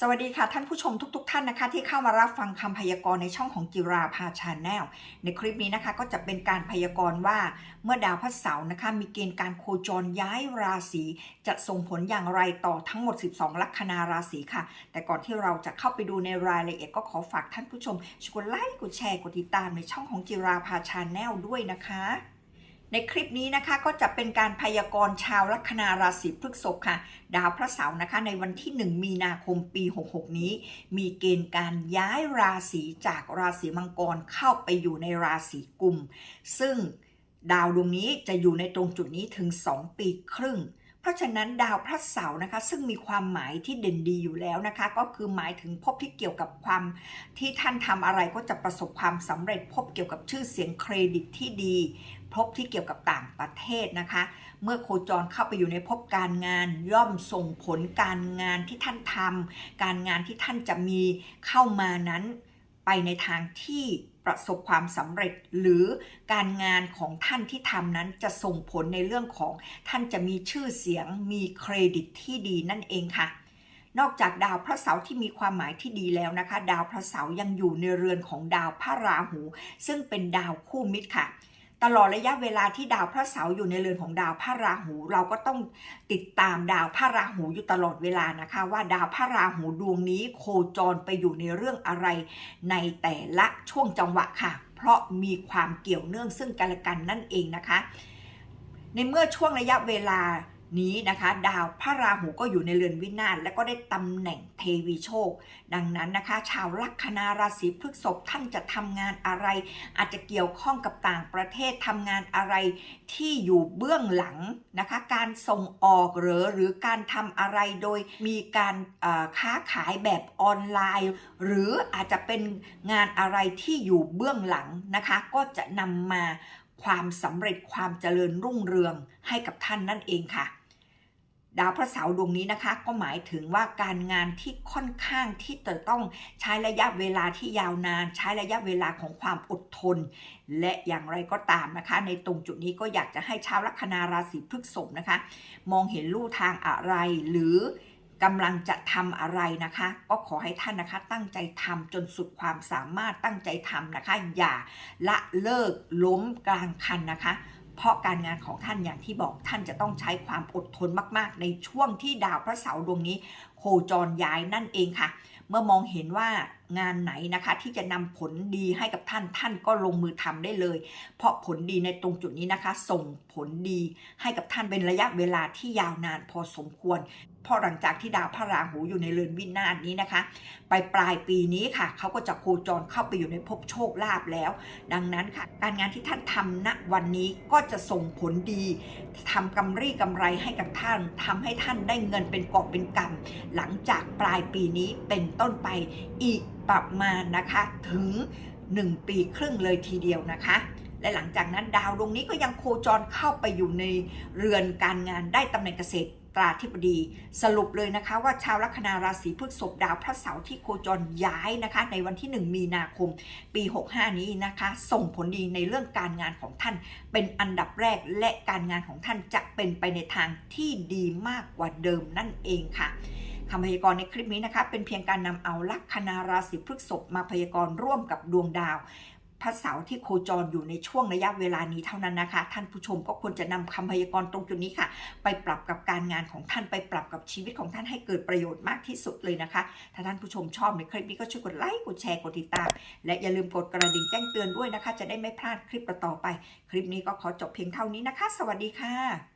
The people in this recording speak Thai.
สวัสดีค่ะท่านผู้ชมทุกๆท่านนะคะ ที่เข้ามารับฟังคำพยากรณ์ในช่องของจิราพาชาแนลในคลิปนี้นะคะก็จะเป็นการพยากรณ์ว่าเมื่อดาวพระเสาร์นะคะ มีเกณฑ์การโคจรย้ายราศีจะส่งผลอย่างไรต่อทั้งหมด 12 ลัคนาราศีค่ะ แต่ก่อนที่เราจะเข้าไปดูในรายละเอียดก็ขอฝากท่านผู้ชมช่วยกดไลค์กดแชร์กดติดตามในช่องของจิราพาชาแนลด้วยนะคะ ในคลิปนี้นะคะก็จะเป็นการพยากรณ์ชาวลัคนาราศีพฤษภค่ะ ดาวพระเสาร์นะคะ ในวันที่ 1 มีนาคมปี 66 นี้ มีเกณฑ์การย้ายราศีจากราศีมังกรเข้าไปอยู่ในราศีกุม ซึ่งดาวดวงนี้จะอยู่ในตรงจุดนี้ถึง 2 ปีครึ่ง เพราะฉะนั้นดาวพระเสาร์นะคะ ซึ่งมีความหมายที่เด่นดีอยู่แล้วนะคะ ก็คือหมายถึงพบที่เกี่ยวกับความที่ท่านทำอะไรก็จะประสบความสำเร็จพบเกี่ยวกับชื่อเสียงเครดิตที่ดี พบที่เกี่ยวกับต่างประเทศนะคะ เมื่อโคจรเข้าไปอยู่ในภพการงาน ย่อมส่งผลการงานที่ท่านทำการงานที่ท่านจะมีเข้ามานั้นไปในทางที่ประสบความสำเร็จหรือการงานของท่านที่ทำนั้นจะส่งผลในเรื่องของท่านจะมีชื่อเสียงมีเครดิตที่ดีนั่นเองค่ะ นอกจากดาวพระเสาร์ที่มีความหมายที่ดีแล้วนะคะ ดาวพระเสาร์ยังอยู่ในเรือนของดาวพระราหู ซึ่งเป็นดาวคู่มิตรค่ะ ตลอดระยะเวลาที่ดาวพระเสาร์อยู่ในเรือนของดาวพระราหู เราก็ต้องติดตามดาวพระราหูอยู่ตลอดเวลานะคะ ว่าดาวพระราหูดวงนี้โคจรไปอยู่ในเรื่องอะไร ในแต่ละช่วงจังหวะค่ะ เพราะมีความเกี่ยวเนื่องซึ่งกันและกันนั่นเองนะคะ ในเมื่อช่วงระยะเวลา นี้นะคะ ดาวพระราหูก็อยู่ในเรือนวินาศและก็ได้ตำแหน่งเทวีโชค ดังนั้นนะคะ ชาวลัคนาราศีพฤษภท่านจะทำงานอะไร อาจจะเกี่ยวข้องกับต่างประเทศทำงานอะไรที่อยู่เบื้องหลังนะคะ การส่งออกหรือหรือการทำอะไรโดยมีการค้าขายแบบออนไลน์ หรืออาจจะเป็นงานอะไรที่อยู่เบื้องหลังนะคะ ก็จะนำมาความสำเร็จความเจริญรุ่งเรืองให้กับท่านนั่นเองค่ะ ดาวพระเสาร์ดวงนี้นะคะ ก็หมายถึงว่าการงานที่ค่อนข้างที่จะต้องใช้ระยะเวลาที่ยาวนาน ใช้ระยะเวลาของความอดทน และอย่างไรก็ตามนะคะ ในตรงจุดนี้ก็อยากจะให้ชาวลัคนาราศีพฤษภนะคะ มองเห็นลู่ทางอะไรหรือกำลังจะทำอะไรนะคะ ก็ขอให้ท่านนะคะ ตั้งใจทำจนสุดความสามารถตั้งใจทำนะคะ อย่าละเลิกล้มกลางคันนะคะ เพราะการงานของท่านอย่างที่บอกท่านจะต้องใช้ความอดทนมาก ๆ ในช่วงที่ดาวพระเสาร์ดวงนี้ โคจรย้ายนั่นเองค่ะ เมื่อมองเห็นว่างานไหนนะคะ ที่จะนำผลดีให้กับท่านท่านก็ลงมือทำได้เลย เพราะผลดีในตรงจุดนี้นะคะ ส่งผลดีให้กับท่านเป็นระยะเวลาที่ยาวนานพอสมควรเพราะหลังจากที่ดาวพระราหูอยู่ในเรือนวินาศนี้นะคะ ไปปลายปีนี้ค่ะ เขาก็จะโคจรเข้าไปอยู่ในภพโชคลาภแล้ว ดังนั้นค่ะ การงานที่ท่านทำณวันนี้ก็จะส่งผลดีทำกำไรกำไรให้กับท่านทำให้ท่านได้เงินเป็นกอบเป็นกำหลังจากปลายปีนี้เป็นต้นไปอีกประมาณนะคะถึง 1 ปีครึ่งเลยทีเดียวนะคะ และหลังจากนั้นดาวดวงนี้ก็ยังโคจรเข้าไปอยู่ในเรือนการงานได้ตำแหน่งเกษตรตราธิบดีสรุปเลยนะคะว่าชาวลัคนาราศีพฤษภดาวพระเสาร์ที่โคจรย้ายนะคะ ในวันที่ 1 มีนาคม ปี 65 นี้นะคะ ส่งผลดีในเรื่องการงานของท่าน เป็นอันดับแรกและการงานของท่านจะเป็นไปในทางที่ดีมากกว่าเดิมนั่นเองค่ะ คำพยากรณ์ในคลิปนี้นะคะ เป็นเพียงการนำเอาลัคนาราศีพฤษภมาพยากรณ์ร่วมกับดวงดาวพระเสาร์ที่โคจรอยู่ในช่วงระยะเวลานี้เท่านั้นนะคะ ท่านผู้ชมก็ควรจะนำคำพยากรณ์ตรงจุดนี้ค่ะ ไปปรับกับการงานของท่านไปปรับกับชีวิตของท่านให้เกิดประโยชน์มากที่สุดเลยนะคะ ถ้าท่านผู้ชมชอบในคลิปนี้ก็ช่วยกดไลค์กดแชร์กดติดตาม และอย่าลืมกดกระดิ่งแจ้งเตือนด้วยนะคะ จะได้ไม่พลาดคลิปต่อไป คลิปนี้ก็ขอจบเพียงเท่านี้นะคะ สวัสดีค่ะ